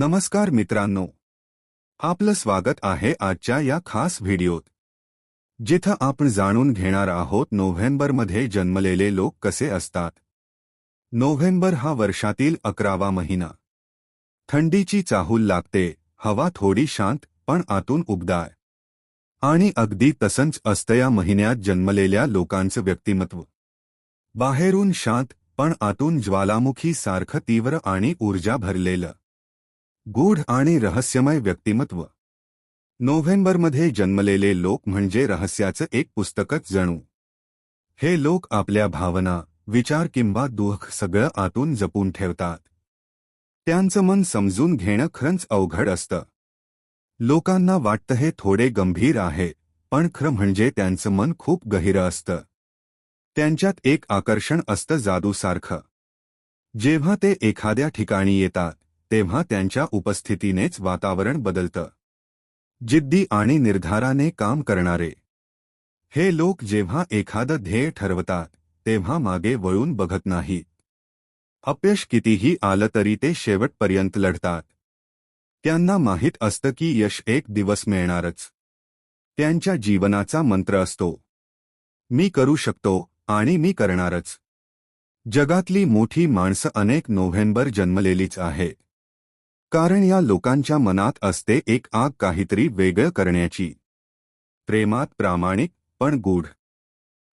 नमस्कार मित्रांनो. आपलं स्वागत आहे आजच्या या खास व्हिडिओत. जिथं आपण जाणून घेणार आहोत नोव्हेंबरमध्ये जन्मलेले लोक कसे असतात. नोव्हेंबर हा वर्षातील अकरावा महिना. थंडीची चाहूल लागते हवा थोडी शांत पण आतून उबदार. आणि अगदी तसंच असतं या महिन्यात जन्मलेल्या लोकांचं व्यक्तिमत्व. बाहेरून शांत पण आतून ज्वालामुखी सारखं तीव्र आणि ऊर्जा भरलेलं. गूढ आणि रहस्यमय व्यक्तिमत्व. नोव्हेंबरमध्ये जन्मलेले लोक म्हणजे रहस्याचं एक पुस्तकच जणू. हे लोक आपल्या भावना विचार किंवा दुःख सगळं आतून जपून ठेवतात. त्यांचं मन समजून घेणं खरंच अवघड असतं. लोकांना वाटतं हे थोडे गंभीर आहे पण खरं म्हणजे त्यांचं मन खूप गहिरं असतं. त्यांच्यात एक आकर्षण असतं जादूसारखं. जेव्हा ते एखाद्या ठिकाणी येतात तेव्हा त्यांच्या उपस्थितीनेच वातावरण बदलतं. जिद्दी आणि निर्धाराने काम करणारे. हे लोक जेव्हा एखादं ध्येय ठरवतात तेव्हा मागे वळून बघत नाहीत. अपयश कितीही आलं तरी ते शेवटपर्यंत लढतात. त्यांना माहीत असतं की यश एक दिवस मिळणारच. त्यांच्या जीवनाचा मंत्र असतो. मी करू शकतो आणि मी करणारच. जगातली मोठी माणसं अनेक नोव्हेंबर जन्मलेलीच आहेत. कारण या लोकांच्या मनात असते एक आग काहीतरी वेगळं करण्याची. प्रेमात प्रामाणिक पण गूढ.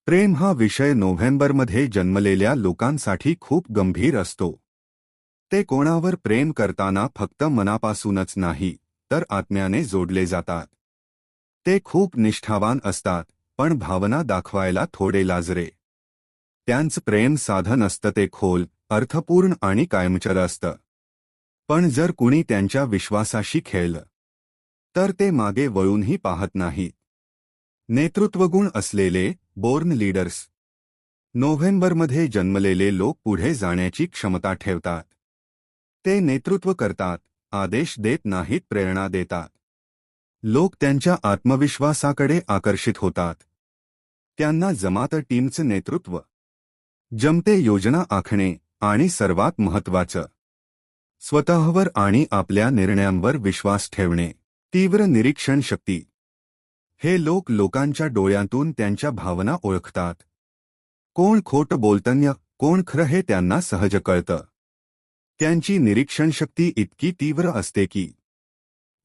प्रेम हा विषय नोव्हेंबरमध्ये जन्मलेल्या लोकांसाठी खूप गंभीर असतो. ते कोणावर प्रेम करताना फक्त मनापासूनच नाही तर आत्म्याने जोडले जातात. ते खूप निष्ठावान असतात पण भावना दाखवायला थोडे लाजरे. त्यांचं प्रेम साधन असतं ते खोल अर्थपूर्ण आणि कायमचर असतं. पण जर कुणी त्यांच्या विश्वासाशी खेळलं तर ते मागे वळूनही पाहत नाहीत. नेतृत्वगुण असलेले बोर्न लीडर्स नोव्हेंबरमध्ये जन्मलेले लोक पुढे जाण्याची क्षमता ठेवतात. ते नेतृत्व करतात आदेश देत नाहीत प्रेरणा देतात. लोक त्यांच्या आत्मविश्वासाकडे आकर्षित होतात. त्यांना जमात टीमचं नेतृत्व जमते योजना आखणे आणि सर्वात महत्वाचं स्वतःवर आणि आपल्या निर्णयांवर विश्वास ठेवणे. तीव्र निरीक्षण शक्ती. हे लोक लोकांच्या डोळ्यांतून त्यांच्या भावना ओळखतात. कोण खोट बोलतन्य कोण खरं हे त्यांना सहज कळतं. त्यांची निरीक्षण शक्ती इतकी तीव्र असते की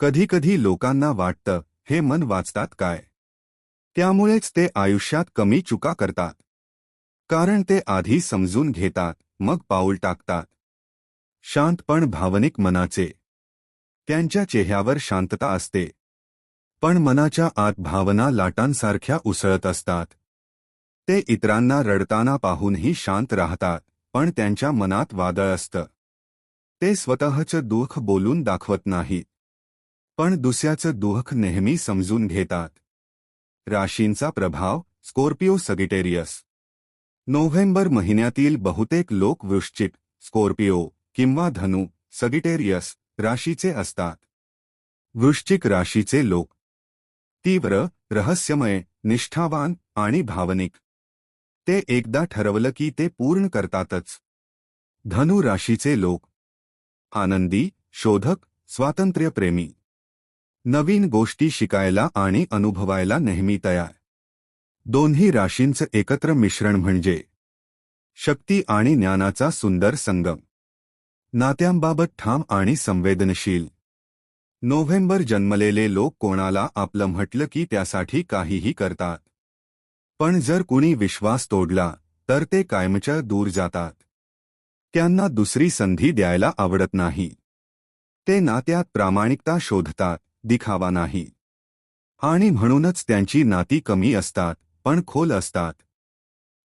कधीकधी लोकांना वाटतं हे मन वाचतात काय? त्यामुळेच ते आयुष्यात कमी चुका करतात. कारण ते आधी समजून घेतात मग पाऊल टाकतात. शांत पण भावनिक मनाचे. त्यांच्या चेहऱ्यावर शांतता असते. पण मनाच्या आत भावना लाटांसारख्या उसळत असतात. ते इतरांना रडताना पाहूनही शांत राहतात पण त्यांच्या मनात वादळ असतं. ते स्वतःचं दुःख बोलून दाखवत नाहीत. पण दुसऱ्याचं दुःख नेहमी समजून घेतात. राशींचा प्रभाव स्कॉर्पिओ सगिटेरियस. नोव्हेंबर महिन्यातील बहुतेक लोक वृश्चिक स्कॉर्पिओ. किंवा धनु सगिटेरियस राशीचे असतात. वृश्चिक राशीचे लोक. तीव्र रहस्यमय निष्ठावान आणि भावनिक. ते एकदा ठरवलं की ते पूर्ण करतातच. धनु राशीचे लोक. आनंदी शोधक स्वातंत्र्यप्रेमी. नवीन गोष्टी शिकायला आणि अनुभवायला नेहमी तयार. दोन्ही राशींचं एकत्र मिश्रण म्हणजे. शक्ती आणि ज्ञानाचा सुंदर संगम. नात्यांबाबत ठाम आणि संवेदनशील. नोव्हेंबर जन्मलेले लोक कोणाला आपलं म्हटलं की त्यासाठी काहीही करतात. पण जर कुणी विश्वास तोडला तर ते कायमच्या दूर जातात. त्यांना दुसरी संधी द्यायला आवडत नाही. ते नात्यात प्रामाणिकता शोधतात दिखावा नाही. आणि म्हणूनच त्यांची नाती कमी असतात पण खोल असतात.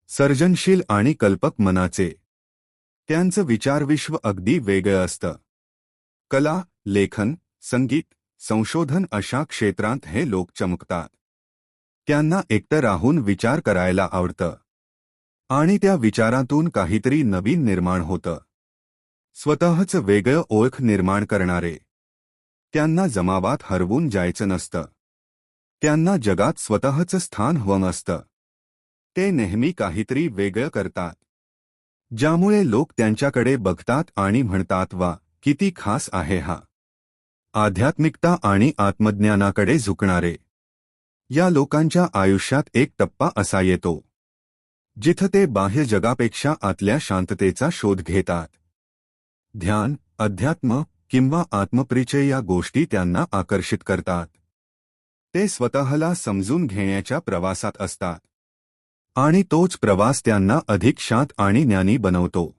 सर्जनशील आणि कल्पक मनाचे. त्यांचं विचारविश्व अगदी वेगळं असतं. कला लेखन संगीत संशोधन अशा क्षेत्रांत हे लोक चमकतात. त्यांना एकटं राहून विचार करायला आवडतं. आणि त्या विचारातून काहीतरी नवीन निर्माण होतं. स्वतःच वेगळं ओळख निर्माण करणारे. त्यांना जमावात हरवून जायचं नसतं. त्यांना जगात स्वतःचं स्थान हवं असतं. ते नेहमी काहीतरी वेगळं करतात. ज्यामुळे लोक त्यांच्याकडे बघतात आणि म्हणतात वा किती खास आहे हा. आध्यात्मिकता आणि आत्मज्ञानाकडे झुकणारे. या लोकांच्या आयुष्यात एक टप्पा असा येतो जिथं ते बाह्य जगापेक्षा आतल्या शांततेचा शोध घेतात. ध्यान अध्यात्म किंवा आत्मपरिचय या गोष्टी त्यांना आकर्षित करतात. ते स्वतःला समजून घेण्याच्या प्रवासात असतात. आणि तोच प्रवास त्यांना अधिक शांत आणि ज्ञानी बनवतो.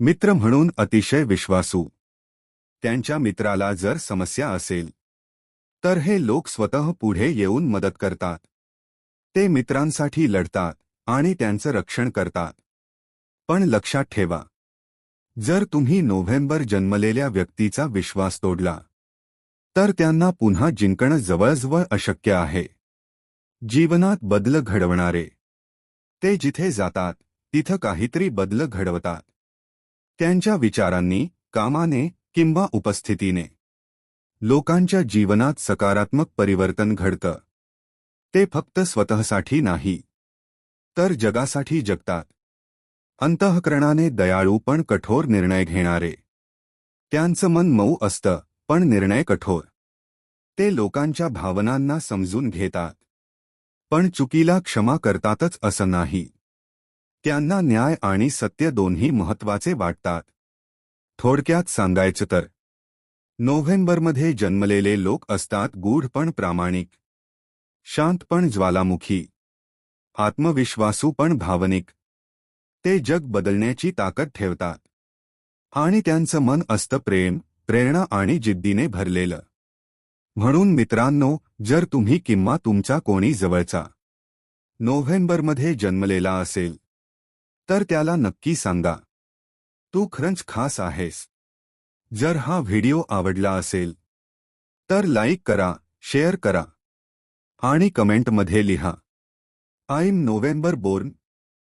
मित्र म्हणून अतिशय विश्वासू. त्यांच्या मित्राला जर समस्या असेल तर हे लोक स्वतः पुढे येऊन मदत करतात. ते मित्रांसाठी लढतात आणि त्यांचं रक्षण करतात. पण लक्षात ठेवा जर तुम्ही नोव्हेंबर जन्मलेल्या व्यक्तीचा विश्वास तोडला तर त्यांना पुन्हा जिंकणं जवळजवळ अशक्य आहे. जीवनात बदल घडवणारे ते जिथे जातात तिथं काहीतरी बदल घडवतात. त्यांच्या विचारांनी कामाने किंवा उपस्थितीने. लोकांच्या जीवनात सकारात्मक परिवर्तन घडतं. ते फक्त स्वतःसाठी नाही तर जगासाठी जगतात. अंतःकरणाने दयाळू पण कठोर निर्णय घेणारे. त्यांचं मन मऊ असतं पण निर्णय कठोर. ते लोकांच्या भावनांना समजून घेतात. पण चुकीला क्षमा करतातच असं नाही. त्यांना न्याय आणि सत्य दोन्ही महत्त्वाचे वाटतात. थोडक्यात सांगायचं तर नोव्हेंबरमध्ये जन्मलेले लोक असतात गूढ पण प्रामाणिक शांत पण ज्वालामुखी आत्मविश्वासू पण भावनिक. ते जग बदलण्याची ताकद ठेवतात. आणि त्यांचं मन असतं प्रेम प्रेरणा आणि जिद्दीने भरलेलं. म्हणून मित्रांनो जर तुम्ही किंवा तुमचा कोणी जवळचा नोव्हेंबरमध्ये जन्मलेला असेल तर त्याला नक्की सांगा. तू खरंच खास आहेस. जर हा व्हिडिओ आवडला असेल तर लाईक करा शेअर करा आणि कमेंटमध्ये लिहा. I am November born